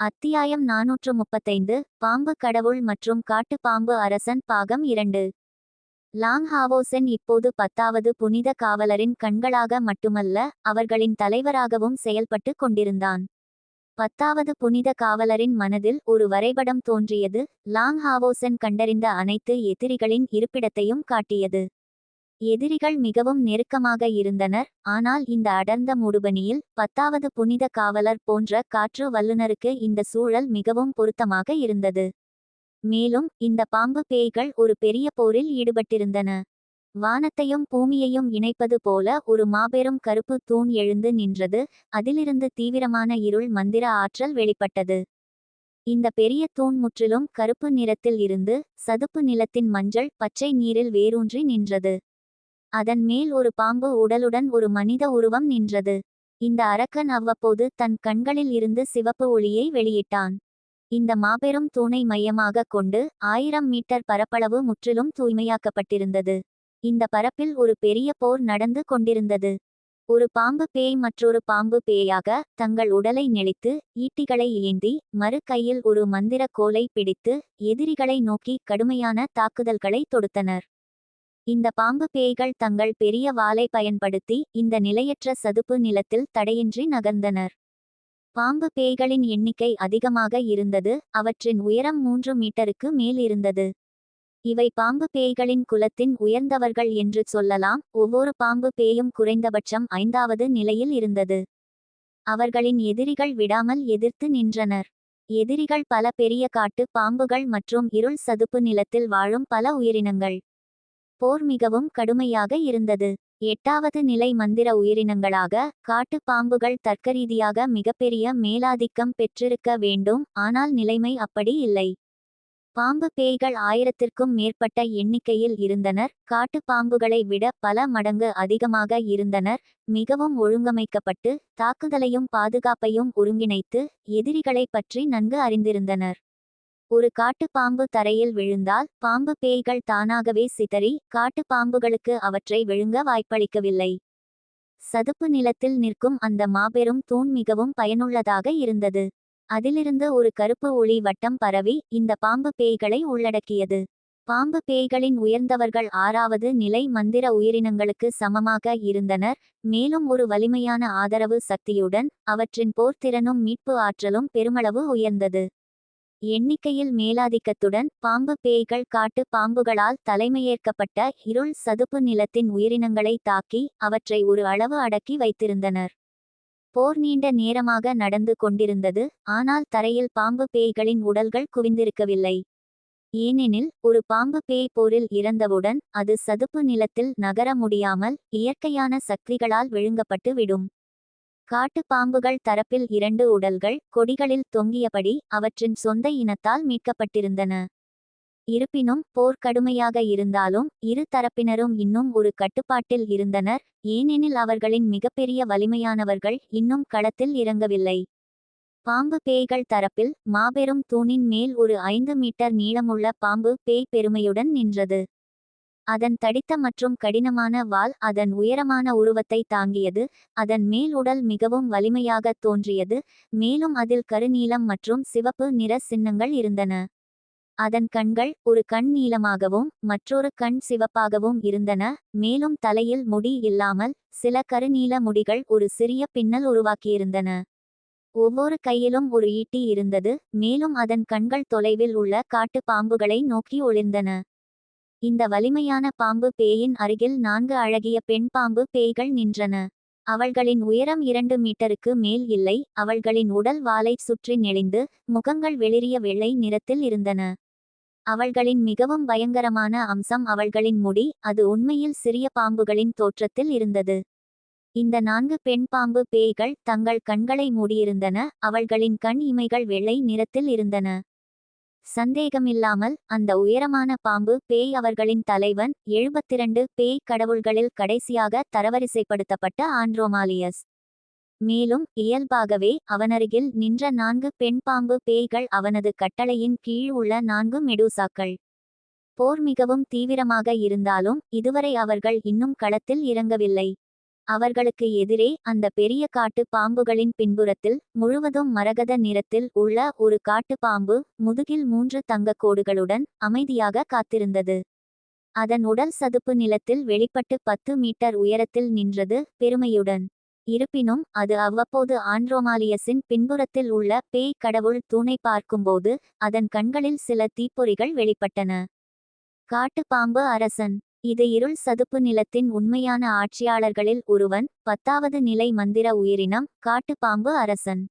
அத்தியாயம் நாநூற்று முப்பத்தைந்து பாம்பு கடவுள் மற்றும் காட்டு பாம்பு அரசன் பாகம் இரண்டு. லாங் ஹாவோசென் இப்போது பத்தாவது புனித காவலரின் கண்களாக மட்டுமல்ல அவர்களின் தலைவராகவும் செயல்பட்டு கொண்டிருந்தான். பத்தாவது புனித காவலரின் மனதில் ஒரு வரைபடம் தோன்றியது லாங் ஹாவோசென் கண்டறிந்த அனைத்து எதிரிகளின் இருப்பிடத்தையும் காட்டியது. எதிரிகள் மிகவும் நெருக்கமாக இருந்தனர். ஆனால் இந்த அடர்ந்த மூடுபனியில் பத்தாவது புனித காவலர் போன்ற காற்று வல்லுநருக்கு இந்த சூழல் மிகவும் பொருத்தமாக இருந்தது. மேலும் இந்த பாம்பு பேய்கள் ஒரு பெரிய போரில் ஈடுபட்டிருந்தன. வானத்தையும் பூமியையும் இணைப்பது போல ஒரு மாபெரும் கருப்பு தூண் எழுந்து நின்றது. அதிலிருந்து தீவிரமான இருள் மந்திர ஆற்றல் வெளிப்பட்டது. இந்த பெரிய தூண் முற்றிலும் கருப்பு நிறத்தில் இருந்து சதுப்பு நிலத்தின் மஞ்சள் பச்சை நீரில் வேரூன்றி நின்றது. அதன் மேல் ஒரு பாம்பு உடலுடன் ஒரு மனித உருவம் நின்றது. இந்த அரக்கன் அவ்வப்போது தன் கண்களில் இருந்து சிவப்பு ஒளியை வெளியிட்டான். இந்த மாபெரும் தூணை மையமாக கொண்டு ஆயிரம் மீட்டர் பரப்பளவு முற்றிலும் தூய்மையாக்கப்பட்டிருந்தது. இந்த பரப்பில் ஒரு பெரிய போர் நடந்து கொண்டிருந்தது. ஒரு பாம்பு பேய் மற்றொரு பாம்பு பேயாக தங்கள் உடலை நெளித்து ஈட்டிகளை ஏந்தி மறு கையில் ஒரு மந்திர கோலை பிடித்து எதிரிகளை நோக்கி கடுமையான தாக்குதல்களை தொடுத்தனர். இந்த பாம்பு பேய்கள் தங்கள் பெரிய வாளை பயன்படுத்தி இந்த நிலையற்ற சதுப்பு நிலத்தில் தடையின்றி நகர்ந்தனர். பாம்பு பேய்களின் எண்ணிக்கை அதிகமாக இருந்தது அவற்றின் உயரம் மூன்று மீட்டருக்கு மேல் இருந்தது. இவை பாம்பு பேய்களின் குலத்தின் உயர்ந்தவர்கள் என்று சொல்லலாம் ஒவ்வொரு பாம்பு பேயும் குறைந்தபட்சம் ஐந்தாவது நிலையில் இருந்தது. அவர்களின் எதிரிகள் விடாமல் எதிர்த்து நின்றனர். எதிரிகள் பல பெரிய காட்டு பாம்புகள் மற்றும் இருள் சதுப்பு நிலத்தில் வாழும் பல உயிரினங்கள். போர் மிகவும் கடுமையாக இருந்தது. எட்டாவது நிலை மந்திர உயிரினங்களாக காட்டு பாம்புகள் தர்க்கரீதியாக மிகப்பெரிய மேலாதிக்கம் பெற்றிருக்க வேண்டும் ஆனால் நிலைமை அப்படி இல்லை. பாம்பு பேய்கள் ஆயிரத்திற்கும் மேற்பட்ட எண்ணிக்கையில் இருந்தனர். காட்டு பாம்புகளை விட பல மடங்கு அதிகமாக இருந்தனர். மிகவும் ஒழுங்கமைக்கப்பட்டு தாக்குதலையும் பாதுகாப்பையும் ஒருங்கிணைத்து எதிரிகளை பற்றி நன்கு அறிந்திருந்தனர். ஒரு காட்டுப்பாம்பு தரையில் விழுந்தால் பாம்பு பேய்கள் தானாகவே சிதறி காட்டுப்பாம்புகளுக்கு அவற்றை விழுங்க வாய்ப்பளிக்கவில்லை. சதுப்பு நிலத்தில் நிற்கும் அந்த மாபெரும் தூண் மிகவும் பயனுள்ளதாக இருந்தது. அதிலிருந்து ஒரு கருப்பு ஒளி வட்டம் பரவி இந்த பாம்பு பேய்களை உள்ளடக்கியது. பாம்பு பேய்களின் உயர்ந்தவர்கள் ஆறாவது நிலை மந்திர உயிரினங்களுக்கு சமமாக இருந்தனர். மேலும் ஒரு வலிமையான ஆதரவு சக்தியுடன் அவற்றின் போர்த்திறனும் மீட்பு ஆற்றலும் பெருமளவு உயர்ந்தது. எண்ணிக்கையில் மேலாதிக்கத்துடன் பாம்பு பேய்கள் காட்டு பாம்புகளால் தலைமையேற்கப்பட்ட இருள் சதுப்பு நிலத்தின் உயிரினங்களை தாக்கி அவற்றை ஒரு அளவு அடக்கி வைத்திருந்தனர். போர் நீண்ட நேரமாக நடந்து கொண்டிருந்தது ஆனால் தரையில் பாம்பு பேய்களின் உடல்கள் குவிந்திருக்கவில்லை. ஏனெனில் ஒரு பாம்பு பேய் போரில் இறந்தவுடன் அது சதுப்பு நிலத்தில் நகர முடியாமல் இயற்கையான சக்திகளால் விழுங்கப்பட்டு விடும். காட்டு பாம்புகள் தரப்பில் இரண்டு உடல்கள் கொடிகளில் தொங்கியபடி அவற்றின் சொந்த இனத்தால் மீட்கப்பட்டிருந்தன. இருப்பினும் போர் கடுமையாக இருந்தாலும் இரு தரப்பினரும் இன்னும் ஒரு கட்டுப்பாட்டில் இருந்தனர். ஏனெனில் அவர்களின் மிகப்பெரிய வலிமையானவர்கள் இன்னும் களத்தில் இறங்கவில்லை. பாம்பு பேய்கள் தரப்பில் மாபெரும் தூணின் மேல் ஒரு ஐந்து மீட்டர் நீளமுள்ள பாம்பு பேய் பெருமையுடன் நின்றது. அதன் தடித்த மற்றும் கடினமான வால் அதன் உயரமான உருவத்தை தாங்கியது அதன் மேல் உடல் மிகவும் வலிமையாக தோன்றியது மேலும் அதில் கருநீலம் மற்றும் சிவப்பு நிற சின்னங்கள் இருந்தன. அதன் கண்கள் ஒரு கண் நீளமாகவும் மற்றொரு கண் சிவப்பாகவும் இருந்தன மேலும் தலையில் முடி இல்லாமல் சில கருநீல முடிகள் ஒரு சிறிய பின்னல் உருவாக்கியிருந்தன. ஒவ்வொரு கையிலும் ஒரு ஈட்டி இருந்தது மேலும் அதன் கண்கள் தொலைவில் உள்ள காட்டு பாம்புகளை நோக்கி ஒளிர்ந்தன. இந்த வலிமையான பாம்பு பேயின் அருகில் நான்கு அழகிய பெண் பாம்பு பேய்கள் நின்றன. அவள்களின் உயரம் இரண்டு மீட்டருக்கு மேல் இல்லை அவள்களின் உடல் வாலை சுற்றி நெளிந்து முகங்கள் வெளிரிய வெள்ளை நிறத்தில் இருந்தன. அவள்களின் மிகவும் பயங்கரமான அம்சம் அவள்களின் முடி அது உண்மையில் சிறிய பாம்புகளின் தோற்றத்தில் இருந்தது. இந்த நான்கு பெண் பாம்பு பேய்கள் தங்கள் கண்களை மூடியிருந்தன அவள்களின் கண் இமைகள் வெள்ளை நிறத்தில் இருந்தன. சந்தேகமில்லாமல் அந்த உயரமான பாம்பு பேய் அவர்களின் தலைவன் எழுபத்திரண்டு பேய் கடவுள்களில் கடைசியாக தரவரிசைப்படுத்தப்பட்ட ஆண்ட்ரோமாலியஸ். மேலும் இயல்பாகவே அவனருகில் நின்ற நான்கு பெண் பாம்பு பேய்கள் அவனது கட்டளையின் கீழ் உள்ள நான்கு மெடூசாக்கள். போர் மிகவும் தீவிரமாக இருந்தாலும் இதுவரை அவர்கள் இன்னும் களத்தில் இறங்கவில்லை. அவர்களுக்கு எதிரே அந்த பெரிய காட்டு பாம்புகளின் பின்புறத்தில் முழுவதும் மரகத நிறத்தில் உள்ள ஒரு காட்டு பாம்பு முதுகில் மூன்று தங்கக் கோடுகளுடன் அமைதியாக காத்திருந்தது. அதன் உடல் சதுப்பு நிலத்தில் வெளிப்பட்டு பத்து மீட்டர் உயரத்தில் நின்றது பெருமையுடன். இருப்பினும் அது அவ்வப்போது ஆண்ட்ரோமாலியஸின் பின்புறத்தில் உள்ள பேய் கடவுள் தூணை பார்க்கும்போது அதன் கண்களில் சில தீப்பொறிகள் வெளிப்பட்டன. காட்டு பாம்பு அரசன். இது இருள் சதுப்பு நிலத்தின் உண்மையான ஆட்சியாளர்களில் ஒருவன் பத்தாவது நிலை மந்திர உயிரினம் காட்டுப்பாம்பு அரசன்.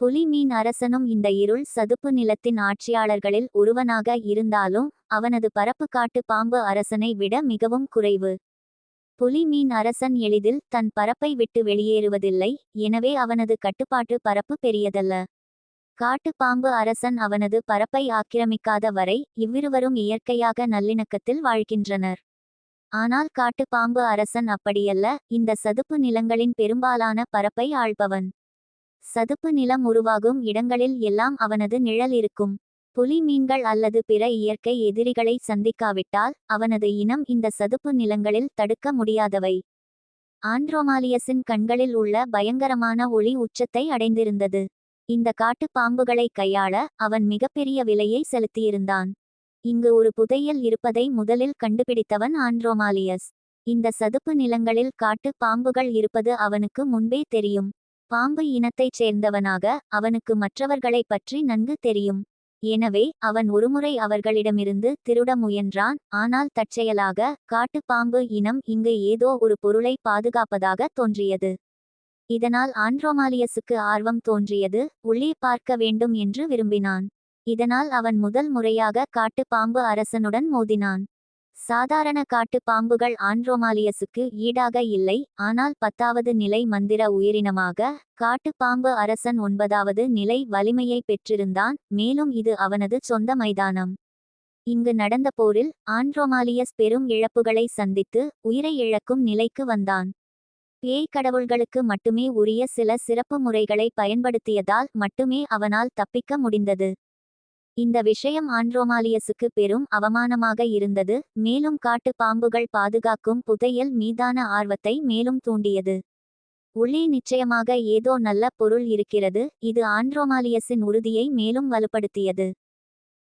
புலி மீன் அரசனும் இந்த இருள் சதுப்பு நிலத்தின் ஆட்சியாளர்களில் ஒருவனாக இருந்தாலும் அவனது பரப்பு காட்டு பாம்பு அரசனை விட மிகவும் குறைவு. புலி மீன் அரசன் எளிதில் தன் பரப்பை விட்டு வெளியேறுவதில்லை எனவே அவனது கட்டுப்பாட்டு பரப்பு பெரியதல்ல. காட்டுப்பாம்பு அரசன் அவனது பரப்பை ஆக்கிரமிக்காத வரை இவ்விருவரும் இயற்கையாக நல்லிணக்கத்தில் வாழ்கின்றனர். ஆனால் காட்டுப்பாம்பு அரசன் அப்படியல்ல இந்த சதுப்பு நிலங்களின் பெரும்பாலான பரப்பை ஆள்பவன். சதுப்பு நிலம் உருவாகும் இடங்களில் எல்லாம் அவனது நிழல் இருக்கும். புலி மீன்கள் அல்லது பிற இயற்கை எதிரிகளை சந்திக்காவிட்டால் அவனது இனம் இந்த சதுப்பு நிலங்களில் தடுக்க முடியாதவை. ஆண்ட்ரோமாலியஸின் கண்களில் உள்ள பயங்கரமான ஒளி உச்சத்தை அடைந்திருந்தது. இந்த காட்டு பாம்புகளை கையாள அவன் மிகப்பெரிய விலையை செலுத்தியிருந்தான். இங்கு ஒரு புதையல் இருப்பதை முதலில் கண்டுபிடித்தவன் ஆண்ட்ரோமாலியஸ். இந்த சதுப்பு நிலங்களில் காட்டு பாம்புகள் இருப்பது அவனுக்கு முன்பே தெரியும். பாம்பு இனத்தைச் சேர்ந்தவனாக அவனுக்கு மற்றவர்களைப் பற்றி நன்கு தெரியும். எனவே அவன் ஒருமுறை அவர்களிடமிருந்து திருட முயன்றான் ஆனால் தற்செயலாக காட்டுப்பாம்பு இனம் இங்கு ஏதோ ஒரு பொருளை பாதுகாப்பதாக தோன்றியது. இதனால் ஆண்ட்ரோமாலியஸுக்கு ஆர்வம் தோன்றியது உள்ளே பார்க்க வேண்டும் என்று விரும்பினான். இதனால் அவன் முதல் முறையாக காட்டுப்பாம்பு அரசனுடன் மோதினான். சாதாரண காட்டுப்பாம்புகள் ஆண்ட்ரோமாலியஸுக்கு ஈடாக இல்லை ஆனால் பத்தாவது நிலை மந்திர உயிரினமாக காட்டுப்பாம்பு அரசன் ஒன்பதாவது நிலை வலிமையை பெற்றிருந்தான் மேலும் இது அவனது சொந்த மைதானம். இங்கு நடந்த போரில் ஆண்ட்ரோமாலியஸ் பெரும் இழப்புகளை சந்தித்து உயிரை இழக்கும் நிலைக்கு வந்தான். பேய் கடவுள்களுக்கு மட்டுமே உரிய சில சிறப்பு முறைகளை பயன்படுத்தியதால் மட்டுமே அவனால் தப்பிக்க முடிந்தது. இந்த விஷயம் ஆண்ட்ரோமாலியஸுக்கு பெரும் அவமானமாக இருந்தது மேலும் காட்டு பாம்புகள் பாதுகாக்கும் புதையல் மீதான ஆர்வத்தை மேலும் தூண்டியது. உள்ளே நிச்சயமாக ஏதோ நல்ல பொருள் இருக்கிறது இது ஆண்ட்ரோமாலியஸின் உறுதியை மேலும் வலுப்படுத்தியது.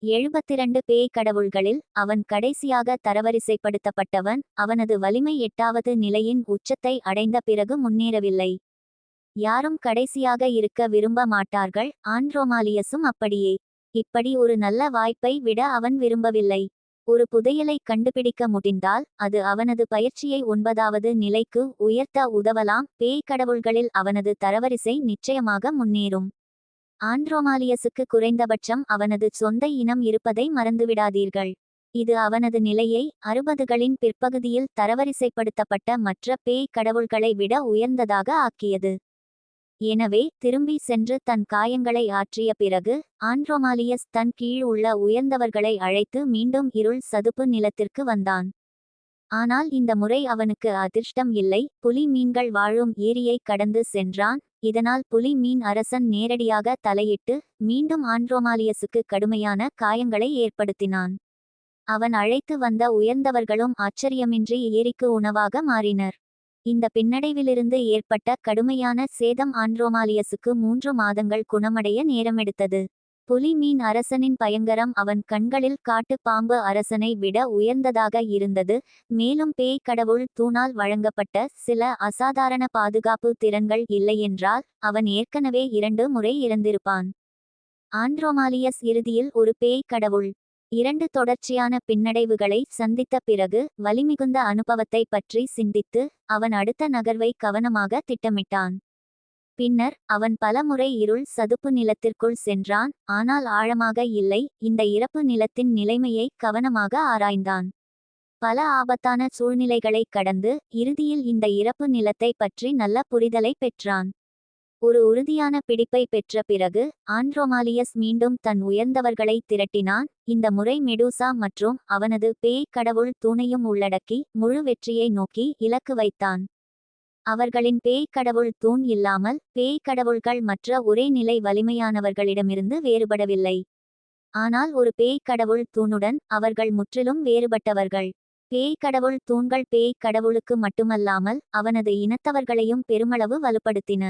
எழுபத்திரண்டு பேய் கடவுள்களில் அவன் கடைசியாக தரவரிசைப்படுத்தப்பட்டவன் அவனது வலிமை எட்டாவது நிலையின் உச்சத்தை அடைந்த பிறகு முன்னேறவில்லை. யாரும் கடைசியாக இருக்க விரும்ப மாட்டார்கள் ஆண்ட்ரோமாலியஸும் அப்படியே. இப்படி ஒரு நல்ல வாய்ப்பை விட அவன் விரும்பவில்லை. ஒரு புதையலை கண்டுபிடிக்க முடிந்தால் அது அவனது பயிற்சியை ஒன்பதாவது நிலைக்கு உயர்த்த உதவலாம். பேய் கடவுள்களில் அவனது தரவரிசை நிச்சயமாக முன்னேறும். ஆண்ட்ரோமாலியஸுக்கு குறைந்தபட்சம் அவனது சொந்த இனம் இருப்பதை மறந்துவிடாதீர்கள். இது அவனது நிலையை அறுபதுகளின் பிற்பகுதியில் தரவரிசைப்படுத்தப்பட்ட மற்ற பேய் கடவுள்களை விட உயர்ந்ததாக ஆக்கியது. எனவே திரும்பி சென்று தன் காயங்களை ஆற்றிய பிறகு ஆண்ட்ரோமாலியஸ் தன் கீழ் உள்ள உயர்ந்தவர்களை அழைத்து மீண்டும் இருள் சதுப்பு நிலத்திற்கு வந்தான். ஆனால் இந்த முறை அவனுக்கு அதிர்ஷ்டம் இல்லை புலி மீன்கள் வாழும் ஏரியை கடந்து சென்றான் இதனால் புலி மீன் அரசன் நேரடியாக தலையிட்டு மீண்டும் ஆண்ட்ரோமாலியஸுக்கு கடுமையான காயங்களை ஏற்படுத்தினான். அவன் அழைத்து வந்த உயர்ந்தவர்களும் ஆச்சரியமின்றி ஏரிக்கு உணவாக மாறினர். இந்த பின்னடைவிலிருந்து ஏற்பட்ட கடுமையான சேதம் ஆண்ட்ரோமாலியஸுக்கு மூன்று மாதங்கள் குணமடைய நேரமெடுத்தது. புலி மீன் அரசனின் பயங்கரம் அவன் கண்களில் காட்டு பாம்பு அரசனை விட உயர்ந்ததாக இருந்தது. மேலும் பேய் கடவுள் தூணால் வழங்கப்பட்ட சில அசாதாரண பாதுகாப்பு திறன்கள் இல்லையென்றால் அவன் ஏற்கனவே இரண்டு முறை இறந்திருப்பான். ஆண்ட்ரோமாலியஸ் இறுதியில் ஒரு பேய் கடவுள். இரண்டு தொடர்ச்சியான பின்னடைவுகளை சந்தித்த பிறகு வலிமிகுந்த அனுபவத்தை பற்றி சிந்தித்து அவன் அடுத்த நகர்வை கவனமாக திட்டமிட்டான். பின்னர் அவன் பலமுறை இருள் சதுப்பு நிலத்திற்குள் சென்றான் ஆனால் ஆழமாக இல்லை இந்த இறப்பு நிலத்தின் நிலைமையை கவனமாக ஆராய்ந்தான். பல ஆபத்தான சூழ்நிலைகளை கடந்து இறுதியில் இந்த இறப்பு நிலத்தை பற்றி நல்ல புரிதலை பெற்றான். ஒரு உறுதியான பிடிப்பை பெற்ற பிறகு ஆண்ட்ரோமாலியஸ் மீண்டும் தன் உயர்ந்தவர்களை திரட்டினான். இந்த முறை மெடூசா மற்றும் அவனது பேய் கடவுள் தூணையும் உள்ளடக்கி முழு வெற்றியை நோக்கி இலக்கு வைத்தான். அவர்களின் பேய் கடவுள் தூண் இல்லாமல் பேய் கடவுள்கள் மற்ற ஒரே நிலை வலிமையானவர்களிடமிருந்து வேறுபடவில்லை. ஆனால் ஒரு பேய் கடவுள் தூணுடன் அவர்கள் முற்றிலும் வேறுபட்டவர்கள். பேய் கடவுள் தூண்கள் பேய் கடவுளுக்கு மட்டுமல்லாமல் அவனது இனத்தவர்களையும் பெருமளவு வலுப்படுத்தின.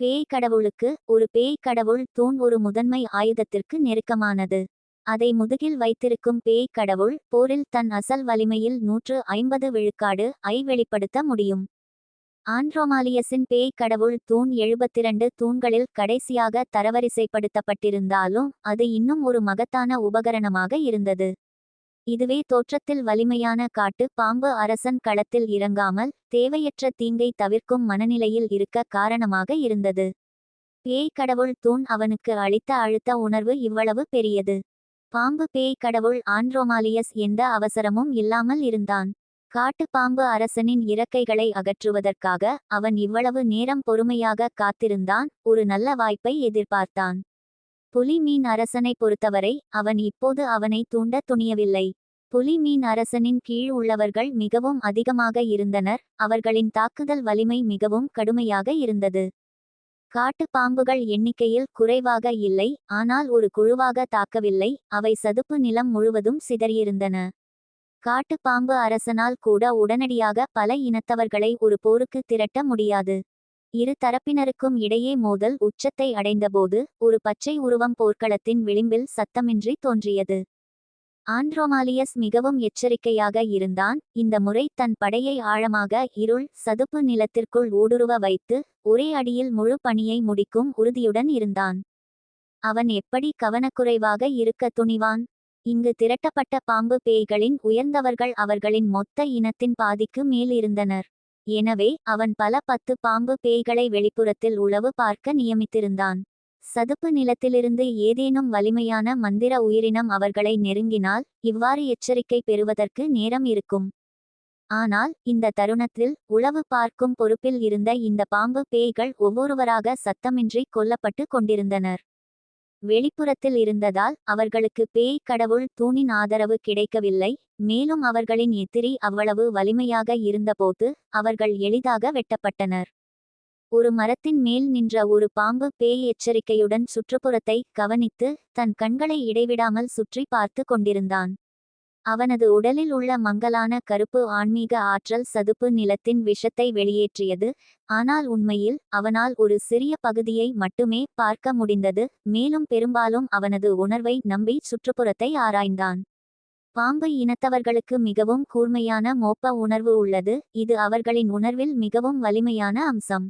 பேய் கடவுளுக்கு ஒரு பேய் கடவுள் தூண் ஒரு முதன்மை ஆயுதத்திற்கு நெருக்கமானது. அதை முதுகில் வைத்திருக்கும் பேய் கடவுள் போரில் தன் அசல் வலிமையில் நூற்று ஐம்பது விழுக்காடு ஐ வெளிப்படுத்த முடியும். ஆண்ட்ரோமாலியஸின் பேய் கடவுள் தூண் எழுபத்திரண்டு தூண்களில் கடைசியாக தரவரிசைப்படுத்தப்பட்டிருந்தாலும் அது இன்னும் ஒரு மகத்தான உபகரணமாக இருந்தது. இதுவே தோற்றத்தில் வலிமையான காட்டு பாம்பு அரசன் களத்தில் இறங்காமல் தேவையற்ற தீங்கை தவிர்க்கும் மனநிலையில் இருக்க காரணமாக இருந்தது. பேய் கடவுள் தூண் அவனுக்கு அளித்த அழுத்த உணர்வு இவ்வளவு பெரியது. பாம்பு பேய் கடவுள் ஆண்ட்ரோமாலியஸ் எந்த அவசரமும் இல்லாமல் இருந்தான். காட்டு பாம்பு அரசனின் இறக்கைகளை அகற்றுவதற்காக அவன் இவ்வளவு நேரம் பொறுமையாக காத்திருந்தான் ஒரு நல்ல வாய்ப்பை எதிர்பார்த்தான். புலி மீன் அரசனை பொறுத்தவரை அவன் இப்போது அவனை தூண்ட துணியவில்லை. புலி மீன் அரசனின் கீழ் உள்ளவர்கள் மிகவும் அதிகமாக இருந்தனர். அவர்களின் தாக்குதல் வலிமை மிகவும் கடுமையாக இருந்தது. காட்டு பாம்புகள் எண்ணிக்கையில் குறைவாக இல்லை ஆனால் ஒரு குழுவாக தாக்கவில்லை. அவை சதுப்பு நிலம் முழுவதும் சிதறியிருந்தன. காட்டு பாம்பு அரசனால் கூட உடனடியாக பல இனத்தவர்களை ஒரு போருக்கு திரட்ட முடியாது. இரு தரப்பினருக்கும் இடையே மோதல் உச்சத்தை அடைந்தபோது ஒரு பச்சை உருவம் போர்க்களத்தின் விளிம்பில் சத்தமின்றி தோன்றியது. ஆண்ட்ரோமாலியஸ் மிகவும் எச்சரிக்கையாக இருந்தான். இந்த முறை தன் படையை ஆழமாக இருள் சதுப்பு நிலத்திற்குள் ஊடுருவ வைத்து ஒரே அடியில் முழு பணியை முடிக்கும் உறுதியுடன் இருந்தான். அவன் எப்படி கவனக்குறைவாக இருக்க துணிவான்? இங்கு திரட்டப்பட்ட பாம்பு பேய்களின் உயர்ந்தவர்கள் அவர்களின் மொத்த இனத்தின் பாதிக்கு மேல் இருந்தனர் எனவே அவன் பல பத்து பாம்பு பேய்களை வெளிப்புறத்தில் உளவு பார்க்க நியமித்திருந்தான். சதுப்பு நிலத்திலிருந்து ஏதேனும் வலிமையான மந்திர உயிரினம் அவர்களை நெருங்கினால் இவ்வாறு எச்சரிக்கை பெறுவதற்கு நேரம் இருக்கும். ஆனால் இந்த தருணத்தில் உளவு பார்க்கும் பொறுப்பில் இருந்த இந்த பாம்பு பேய்கள் ஒவ்வொருவராக சத்தமின்றி கொல்லப்பட்டு கொண்டிருந்தனர். வெளிப்புறத்தில் இருந்ததால் அவர்களுக்கு பேய் கடவுள் தூணின் ஆதரவு கிடைக்கவில்லை மேலும் அவர்களின் எதிரி அவ்வளவு வலிமையாக இருந்தபோது அவர்கள் எளிதாக வெட்டப்பட்டனர். ஒரு மரத்தின் மேல் நின்ற ஒரு பாம்பு பேய் எச்சரிக்கையுடன் சுற்றுப்புறத்தை கவனித்து தன் கண்களை இடைவிடாமல் சுற்றி பார்த்து கொண்டிருந்தான். அவனது உடலில் உள்ள மங்கலான கருப்பு ஆன்மீக ஆற்றல் சதுப்பு நிலத்தின் விஷத்தை வெளியேற்றியது. ஆனால் உண்மையில் அவனால் ஒரு சிறிய பகுதியை மட்டுமே பார்க்க முடிந்தது. மேலும் பெரும்பாலும் அவனது உணர்வை நம்பி சுற்றுப்புறத்தை ஆராய்ந்தான். பாம்பு இனத்தவர்களுக்கு மிகவும் கூர்மையான மோப்ப உணர்வு உள்ளது. இது அவர்களின் உணர்வில் மிகவும் வலிமையான அம்சம்.